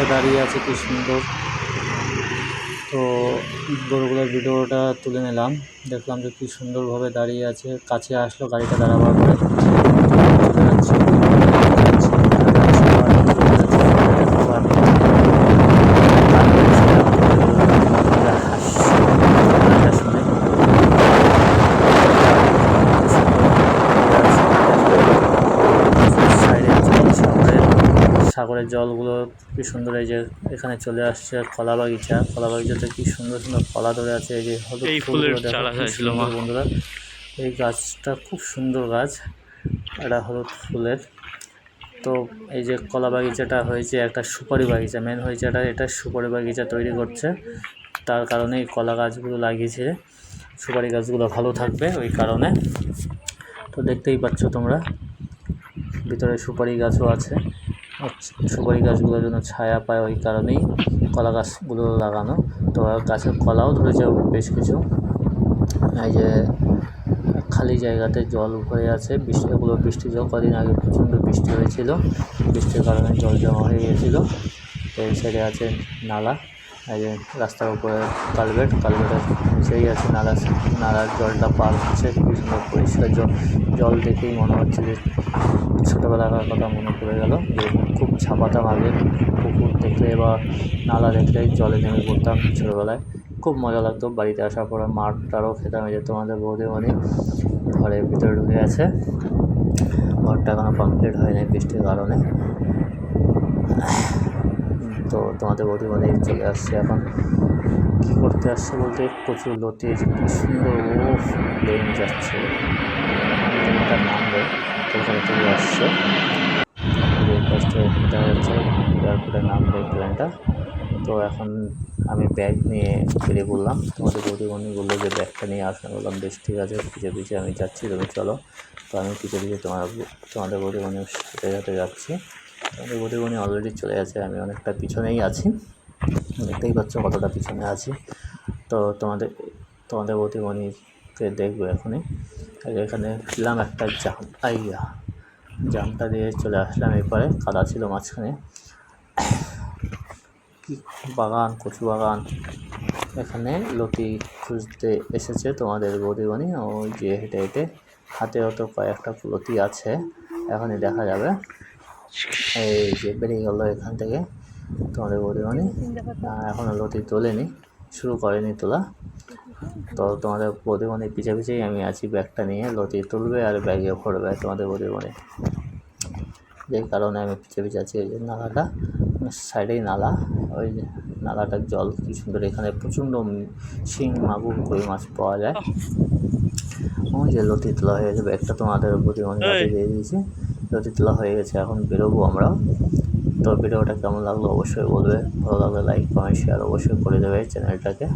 গাছটা দাঁড়িয়ে আছে, কি সুন্দর। তো গরুগুলোর ভিডিওটা তুলে নিলাম। দেখলাম যে কি সুন্দরভাবে দাঁড়িয়ে আছে। কাছে আসলো, গাড়িটা দাঁড়াবার পরে চলে যাচ্ছে, চলে যাচ্ছে, চলে যাচ্ছে, আবার চলে যাচ্ছে, আবার গান করছিলাম, গরুগুলো হাসছে, গানটা শুনে। সাইডে জল সাগরের সাগরের জলগুলো কি সুন্দর এই যে এখানে চলে আসছে কলা বাগিচা। কলা বাগিচাতে কি সুন্দর সুন্দর কলা ধরে আছে এই যে হলুদ ফুলগুলো দেখো। বন্ধুরা। এই গাছটা খুব সুন্দর গাছ এটা হলুদ ফুলের। তো এই যে কলা বাগিচাটা হয়েছে একটা সুপারি বাগিচা মেন হয়েছে এটা এটা সুপারি বাগিচা তৈরি করছে। তার কারণে এই কলা গাছগুলো লাগিয়েছে। সুপারি গাছগুলো ভালো থাকবে ওই কারণে। তো দেখতেই পাচ্ছ তোমরা ভিতরে সুপারি গাছও আছে। সুপারি গাছগুলোর জন্য ছায়া পায় ওই কারণেই কলা গাছগুলো লাগানো। তো গাছের কলাও ধরেছে বেশ কিছু। এই যে খালি জায়গাতে জল ভরে আছে। বৃষ্টি, এগুলো বৃষ্টি জল, কদিন আগে প্রচণ্ড বৃষ্টি হয়েছিল। বৃষ্টির কারণে জল জমা হয়ে গেছিল। তো এই সাইডে আছে নালা। এই যে রাস্তার উপরে কালভেট কালভেটের নিচেই আছে নালা নালার জলটা পার হচ্ছে, খুবই সুন্দর পরিষ্কার জল জল দেখেই মনে হচ্ছে যে ছোটোবেলাকার কথা মনে পড়ে গেল, যে খুব ছাপাতাম আগে, পুকুর দেখলে বা নালা দেখলে জলে নেমে পড়তাম ছোটোবেলায়। খুব মজা লাগতো, বাড়িতে আসার পরে মাঠটারও খেতাম, এই যে তোমাদের বৌদি মানে ঘরের ভিতরে ঢুকে আছে ঘরটা এখনও কমপ্লিট হয়নি বৃষ্টির কারণে। তো তোমাদের বৌদি মানে চলে আসছে। এখন কী করতে আসছে বলতে? প্রচুর লতি কি সুন্দর ও প্লেন যাচ্ছে। তার নামবে ওখানে চলে আসছে। দেখা যাচ্ছে এয়ারপোর্টে নামবে প্লেনটা তো এখন আমি ব্যাগ নিয়ে বেরিয়ে পড়লাম। তোমাদের বৌদিমণি বলল যে ব্যাগটা নিয়ে আসবে বললাম, বেশ, ঠিক আছে পিছিয়ে পিছিয়ে আমি যাচ্ছি, তুমি চলো। তো আমি পিছিয়ে পিছিয়ে তোমার তোমাদের বৌদিমণির সাথে সাথে যাচ্ছি। তোমাদের বৌদিমণি অলরেডি চলে গেছে, আমি অনেকটা পিছনেই আছি। দেখতেই পাচ্ছ কতটা পিছনে আছি। তো তোমাদের তোমাদের বৌদিমণিকে দেখব এখনই। এখানে দিলাম একটা জাম, আইয়া, জামটা দিয়ে চলে আসলাম এরপরে, কাদা ছিল মাঝখানে। কি বাগান, কচু বাগান। এখানে লতি খুঁজতে এসেছে তোমাদের বৌদিমণি ওই যে হেঁটে হেঁটে হাতে হয়তো কয়েকটা লতি আছে, এখনই দেখা যাবে। এই যে বেরিয়ে গেলো এখান থেকে তোমাদের বৌদিমণি এখনও লতি তোলেনি শুরু করেনি তোলা। তো তোমাদের বৌদিমণি পিছে পিছেই আমি আছি ব্যাগটা নিয়ে। লতি তুলবে আর ব্যাগে ভরবে তোমাদের বৌদিমণি যেই কারণে আমি পিছে পিছে আছি ওই যে নালাটা সাইডেই নালা। ওই যে নালাটার জল কি সুন্দর এখানে প্রচণ্ড শিং মাগুর কই মাছ পাওয়া যায়। ওই যে লতি তোলা হয়ে গেছে ব্যাগটা তোমাদের বৌদিমণি হাতে দিয়ে দিয়েছি। লতি তোলা হয়ে গেছে, এখন বেরোবো আমরা। তো ভিডিওটা কেমন লাগল অবশ্যই বলবে। ভালো লাগলে লাইক কমেন্ট শেয়ার অবশ্যই করে দেবে চ্যানেলটাকে।